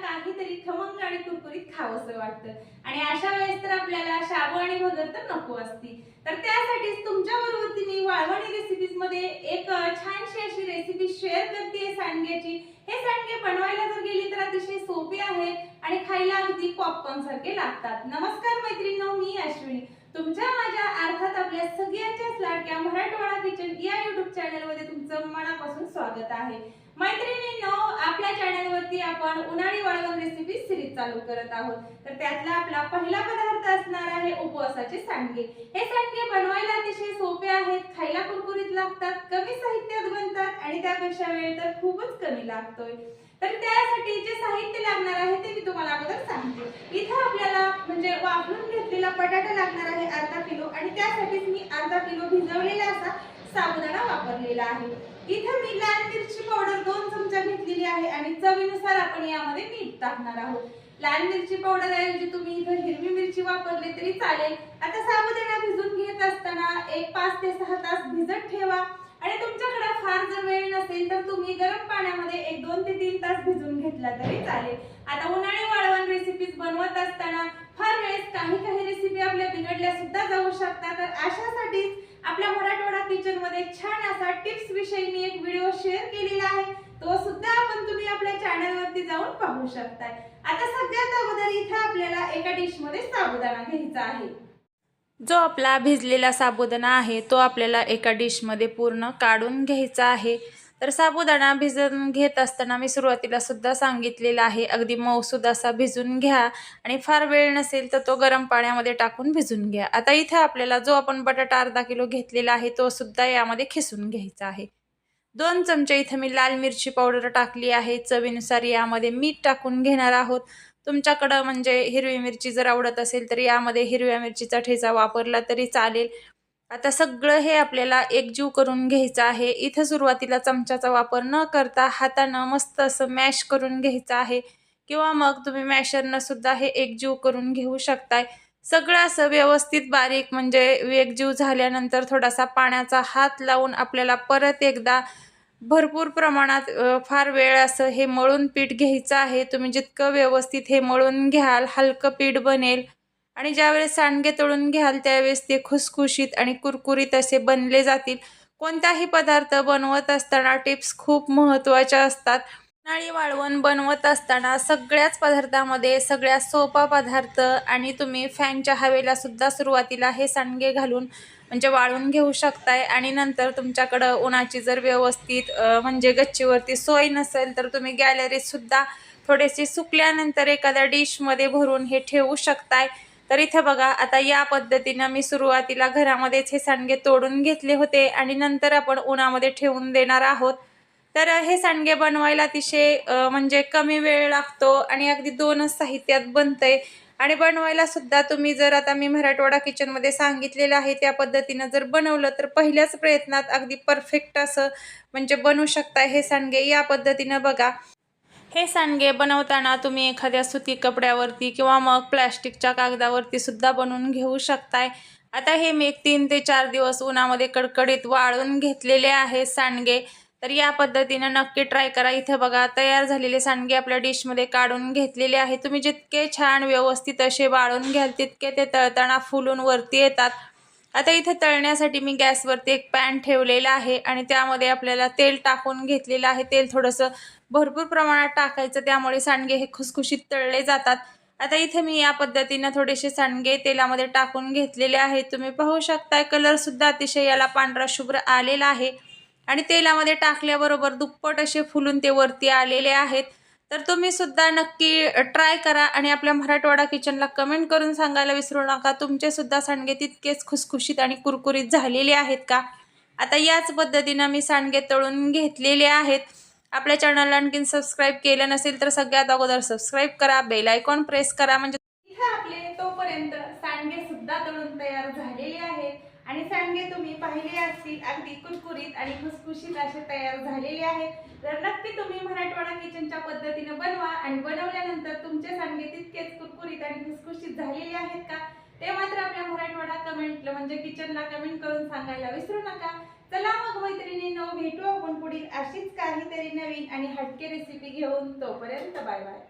काहीतरी खमंग आणि कुरकुरीत खावंसं वाटतं. आणि अशा वेळेस तर आपल्याला शाबू आणि भगर तर नको असती. तर त्यासाठीच तुमच्या बरोबर मी वाळवणी रेसिपीजमध्ये एक छानशी अशी रेसिपी शेअर करते सांडग्याची. हे सांडगे बनवायला जर गेली तर अतिशय सोपी आहे आणि खायला अगदी पॉपकॉर्न सारखे लागतात. नमस्कार मैत्रिणी मी अश्विनी. तुमच्या आपल्या सगळ्यांच्याच लाडक्या मराठवाडा किचन या युट्यूब चॅनलमध्ये तुमचं मनापासून स्वागत आहे. मैत्रिणींनो आपल्या चॅनल वरती आपण उन्हाळी वाळवण रेसिपी सिरीज चालू करत आहोत. तर त्यातला आपला पहिला पदार्थ असणार आहे उपवासाचे सांडगे. हे सांडगे बनवायला अतिशय सोपे आहेत खायला कुरकुरीत लागतात कमी साहित्यात बनतात आणि त्यापेक्षा वेळ तर खूपच कमी लागतोय. तर त्यासाठी जे साहित्य लागणार आहे ते मी तुम्हाला अगोदर सांगते. इथं आपल्याला म्हणजे वापरून घेतलेला बटाटा लागणार आहे अर्धा किलो आणि त्यासाठी अर्धा किलो भिजवलेला असा साबुदाणा वापरलेला आहे. इथं मी लाल मिरची पावडर दोन चमचा घेतलेली आहे आणि चवीनुसार आपण यामध्ये मीठ टाकणार आहोत. लाल मिरची पावडर ऐवजी तुम्ही इथं हिरवी मिरची वापरली तरी चालेल. आता साबुदाणा भिजून घेत असताना एक पाच ते सहा तास भिजत ठेवा. आणि तुमच्याकडे फार जर वेळ नसेल तर तुम्ही गरम पाण्यामध्ये एक दोन ते तीन तास भिजून घेतला तरी चालेल. आता उन्हाळी वाळवण रेसिपीज बनवत असताना फार वेळेस काही काही रेसिपी आपल्या बिघडल्या सुद्धा शकता. तर अशासाठीच आपल्या मराठवाडा किचनमध्ये छान असा टिप्स विषयी मी एक व्हिडिओ शेअर केलेला आहे. तो सुद्धा आपण तुम्ही आपल्या चॅनल वरती जाऊन पाहू शकताय. आता सगळ्यात अगोदर इथे आपल्याला एका डिशमध्ये साबुदाणा घ्यायचा आहे. जो आपला भिजलेला साबुदाणा आहे तो आपल्याला एका डिशमध्ये पूर्ण काढून घ्यायचा आहे. तर साबुदाणा भिजून घेत असताना मी सुरुवातीला सुद्धा सांगितलेलं आहे. अगदी मऊसूद असा भिजून घ्या आणि फार वेळ नसेल तर तो गरम पाण्यामध्ये टाकून भिजून घ्या. आता इथे आपल्याला जो आपण बटाटा अर्धा किलो घेतलेला आहे तो सुद्धा यामध्ये खिसून घ्यायचा आहे. दोन चमचे इथं मी लाल मिरची पावडर टाकली आहे. चवीनुसार यामध्ये मीठ टाकून घेणार आहोत. तुमच्याकडं म्हणजे हिरवी मिरची जर आवडत असेल तर यामध्ये हिरव्या मिरचीचा ठेचा वापरला तरी चालेल. आता सगळं हे आपल्याला एकजीव करून घ्यायचं आहे. इथं सुरुवातीला चमच्याचा वापर न करता हातानं मस्त असं मॅश करून घ्यायचं आहे. किंवा मग तुम्ही मॅशरनं सुद्धा हे एकजीव करून घेऊ शकताय. सगळं असं व्यवस्थित बारीक म्हणजे एकजीव झाल्यानंतर थोडासा पाण्याचा हात लावून आपल्याला परत एकदा भरपूर प्रमाणात फार वेळ असं हे मळून पीठ घ्यायचं आहे. तुम्ही जितकं व्यवस्थित हे मळून घ्याल हलकं पीठ बनेल आणि ज्यावेळेस सांडगे तळून घ्याल त्यावेळेस ते खुसखुशीत आणि कुरकुरीत असे बनले जातील. कोणताही पदार्थ बनवत असताना टिप्स खूप महत्त्वाच्या असतात. उन्हाळी वाळवण बनवत असताना सगळ्याच पदार्थामध्ये सगळ्या सोपा पदार्थ आणि तुम्ही फॅनच्या हवेला सुद्धा सुरुवातीला हे सांडगे घालून म्हणजे वाळून घेऊ शकताय. आणि नंतर तुमच्याकडं उन्हाची जर व्यवस्थित म्हणजे गच्चीवरती सोय नसेल तर तुम्ही गॅलरीतसुद्धा थोडेसे सुकल्यानंतर एखाद्या डिशमध्ये भरून हे ठेवू शकताय. तर इथं बघा आता या पद्धतीनं मी सुरुवातीला घरामध्येच हे सांडगे तोडून घेतले होते आणि नंतर आपण उन्हामध्ये ठेवून देणार आहोत. तर हे सांडगे बनवायला अतिशय म्हणजे कमी वेळ लागतो आणि अगदी दोनच साहित्यात बनतंय. आणि बनवायला सुद्धा तुम्ही जर आता मी मराठवाडा किचनमध्ये सांगितलेलं आहे त्या पद्धतीनं जर बनवलं तर पहिल्याच प्रयत्नात अगदी परफेक्ट असं म्हणजे बनवू शकता हे सांडगे या पद्धतीनं बघा. हे सांडगे बनवताना तुम्ही एखाद्या सुती कपड्यावरती किंवा मग प्लॅस्टिकच्या कागदावरती सुद्धा बनवून घेऊ शकताय. आता हे मी तीन ते चार दिवस उन्हामध्ये कडकडीत वाळून घेतलेले आहे सांडगे. तर या पद्धतीनं नक्की ट्राय करा. इथं बघा तयार झालेले सांडगे आपल्या डिशमध्ये काढून घेतलेले आहे तुम्ही जितके छान व्यवस्थित असे वाळून घ्याल तितके ते तळताना फुलून वरती येतात. आता इथे तळण्यासाठी मी गॅसवरती एक पॅन ठेवलेला आहे आणि त्यामध्ये आपल्याला तेल टाकून घेतलेलं आहे. तेल थोडंसं भरपूर प्रमाणात टाकायचं त्यामुळे सांडगे हे खुसखुशीत तळले जातात. आता इथे मी या पद्धतीनं थोडेसे सांडगे तेलामध्ये टाकून घेतलेले आहेत तुम्ही पाहू शकताय कलरसुद्धा अतिशय याला पांढरा शुभ्र आलेला आहे. आणि तेलामध्ये टाकल्याबरोबर दुप्पट असे फुलून ते वरती आलेले आहेत. तर तुम्ही सुद्धा नक्की ट्राय करा आणि आपल्या मराठवाडा किचनला कमेंट करून सांगायला विसरू नका. तुमचे सुद्धा सांडगे तितकेच खुसखुशीत आणि कुरकुरीत झालेले आहेत का? आता याच पद्धतीनं मी सांडगे तळून घेतलेले आहेत. आपल्या चॅनलला आणखीन सबस्क्राईब केलं नसेल तर सगळ्यात अगोदर सबस्क्राईब करा बेल आयकॉन प्रेस करा. म्हणजे आपले तोपर्यंत सांडगे सुद्धा तळून तयार झालेले आहेत. आणि सांडगे तुम्ही पाहिले असतील अगदी कुरकुरीत आणि खुसखुशीत असे तयार झालेले आहेत. तर नक्की तुम्ही मराठवाडा किचनच्या पद्धतीने बनवा आणि बनवल्यानंतर तुमचे सांडगे तितकेच कुरकुरीत आणि खुसखुशीत झालेले आहेत का? ते मात्र आपल्या मराठवाडा कमेंट म्हणजे किचनला कमेंट करून सांगायला विसरू नका. चला मग मैत्रिणींनो भेटू आपण पुढील अशीच काहीतरी नवीन आणि हटके रेसिपी घेऊन. तोपर्यंत बाय बाय.